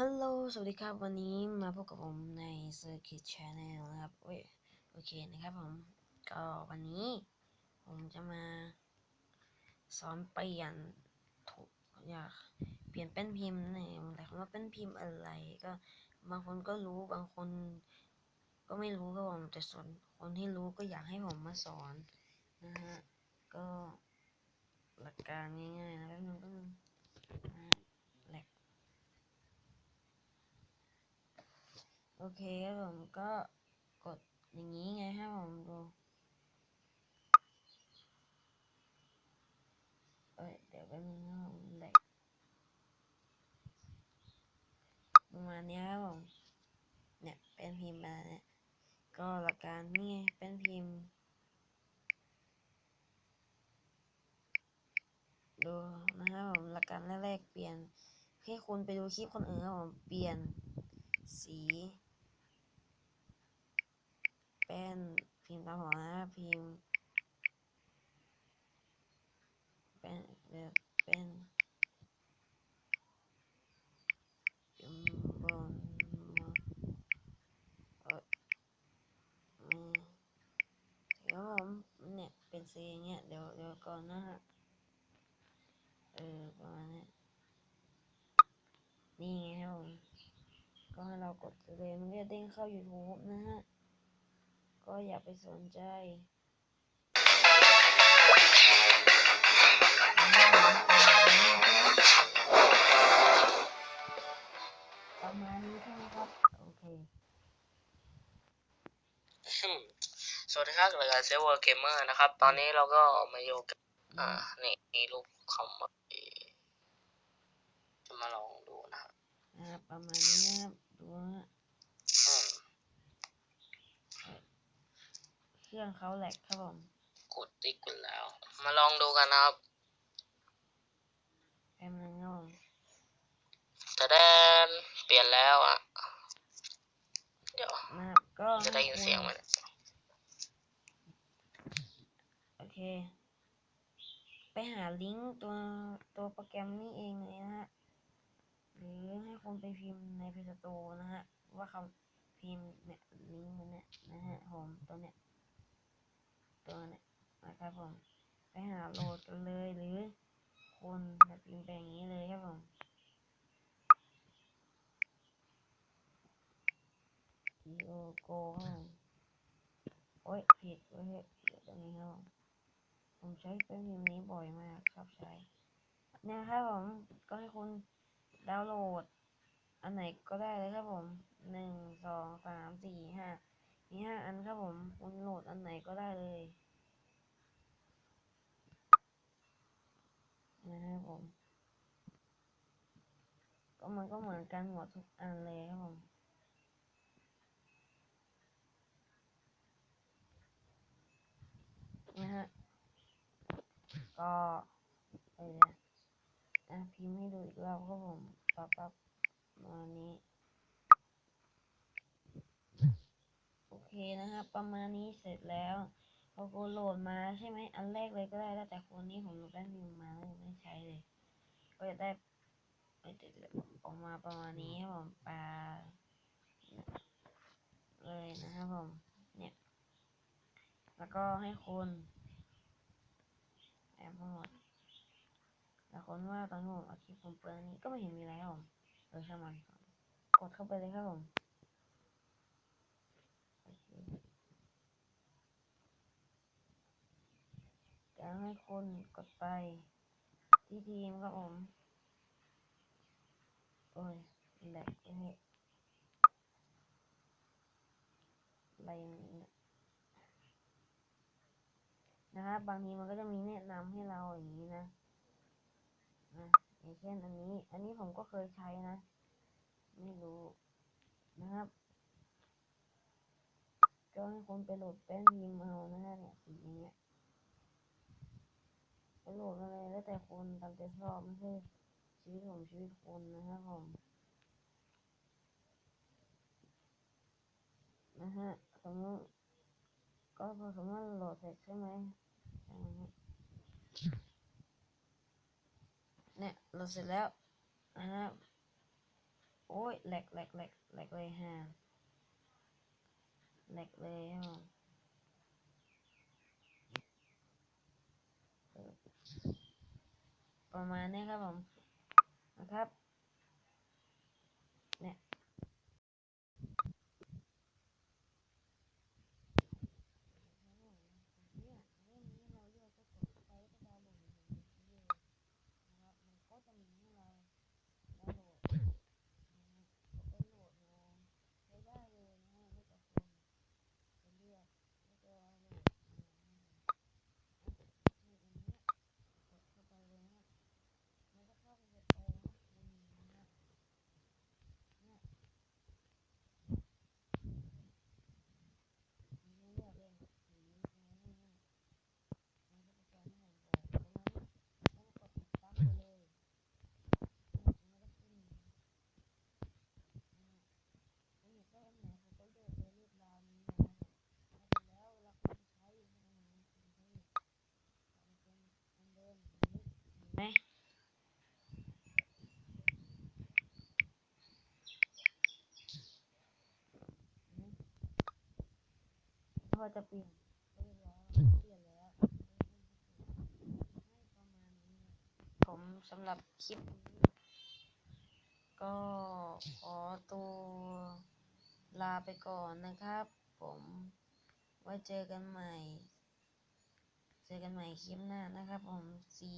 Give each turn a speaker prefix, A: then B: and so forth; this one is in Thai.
A: ฮัลโหล สวัสดีครับ วันนี้มาพบกับผมใน Circuit Channel นะครับเว้ยโอเคนะครับผม ก็วันนี้ ผมจะมาสอนเปลี่ยนถูกอยากเปลี่ยนเป็นพิมพ์เนี่ยแต่คำว่าเป็นพิมพ์อะไร ก็บางคนก็รู้บางคน ก็ไม่รู้ครับผมแต่ส่วนคนที่รู้ก็อยากให้ผมมาสอนนะฮะ ก็หลักการง่ายๆนะแป๊บนึงแป๊บนึงนะฮะแหลก โอเคครับผมก็กดอย่างนี้ไงให้ผมดูเอ้ยเดี๋ยวแป๊บนึงนะผมแหลกประมาณนี้ครับผมเนี่ยเป็นพิมพ์มาเนี่ยก็หลักการนี่เป็นพิมพ์ดูนะครับผมหลักการแรกๆเปลี่ยนให้คุณไปดูคลิปคนอื่นครับผมเปลี่ยนสี เป็นพิมพ์ตามหัวนะพิมพ์เป็นแบบเป็นพิมพ์บนมาเออมีเดี๋ยวผมเนี่ยเป็นสีอย่างเงี้ยเดี๋ยวเดี๋ยวก่อนนะฮะเออประมาณนี้นี่ไงครับผมก็ให้เรากดเลยมันก็จะเด้งเข้า YouTube นะฮะ ก็อย่าไปสนใจประมาณนี้ใช่ไหมครับ โอเค
B: อืมสวัสดีครับรายการเซเวอร์เกมเมอร์นะครับ ตอนนี้เราก็มาอยู่กับอ่า นี่มีรูปคำว่าจะมาลองดูนะครับ
A: นะครับประมาณนี้นะครับดูนะฮะ
B: อืม
A: เครื่องเขาแหลกครับผม
B: กดติ๊กกันแล้ว มาลองดูกันนะครับ
A: แป๊บนึงครับผม
B: แต่แดนเปลี่ยนแล้วอะ เดี๋ยว
A: นะครับก็
B: จะได้ยินเสียงไหม
A: โอเค ไปหาลิงก์ตัวตัวโปรแกรมนี้เองเลยนะฮะ หรือให้คุณไปพิมพ์ในเพจโตนะฮะ ว่าคำพิมพ์เนี่ยลิงก์มันเนี่ยนะฮะผมตัวเนี่ย ตัวเนี่ยนะครับผม ไปหาโหลดกันเลยหรือคุณจะพิมพ์ไปอย่างนี้เลยครับผม G O Go ครับโอ้ยผิดเว้ยผิดตรงนี้ครับผมผมใช้เป็นพิมพ์นี้บ่อยมากชอบใช้เนี่ยครับผมก็ให้คุณดาวน์โหลด อันไหนก็ได้เลยครับผมหนึ่งสองสามสี่ห้า มีห้าอันครับผมคุณโหลดอันไหนก็ได้เลยนะครับผม ก็มันก็เหมือนกันหมดทุกอันเลยครับผมนะฮะ ก็เอออะพิมพ์ให้ดูอีกรอบครับผมปั๊บปั๊บประมานี้ โอเค นะครับ ประมาณนี้เสร็จแล้วพอกูโหลดมาใช่ไหมอันแรกเลยก็ได้แต่คนนี้ผมโหลดแป้นพิมพ์มาแล้วยังไม่ใช้เลย ก็จะได้เอ้ยเดี๋ยวๆออกมาประมาณนี้ครับผมปลาเลยนะครับผมเนี่ย แล้วก็ให้คนแอบหมดแต่คนว่าตอนที่ผมเอาคลิปผมเปิดอันนี้ก็ไม่เห็นมีอะไรครับผมเออช่างมันกดเข้าไปเลยครับผมโอเคจะ ให้คนกดไป ที่ทีมครับผม โอ้ยแหลกเอ้อะไรอย่างนี้เนี่ยนะครับบางทีมันก็จะมีแนะนำให้เราอย่างนี้นะนะอย่างเช่นอันนี้ อันนี้ผมก็เคยใช้นะ ไม่รู้นะครับก็ให้คนไปโหลดแป้นพิมพ์เอานะฮะเนี่ยสีอย่างเงี้ย โหลดอะไรแล้วแต่คนตามใจชอบไม่ใช่ชีวิตผมชีวิตคนนะครับผมนะฮะสมมติก็พอสมมติโหลดเสร็จใช่ไหมเนี่ยโหลดเสร็จแล้วนะฮะโอ้ยแหลกแหลกแหลกแหลกเลยฮะแหลกเลยฮะ ประมาณนี้ครับผมนะครับ พอจะเปลี่ยนเรียบร้อยเปลี่ยนแล้วผมสำหรับคลิปนี้ก็ขอตัวลาไปก่อนนะครับ ผมไว้เจอกันใหม่ เจอกันใหม่คลิปหน้านะครับผมสี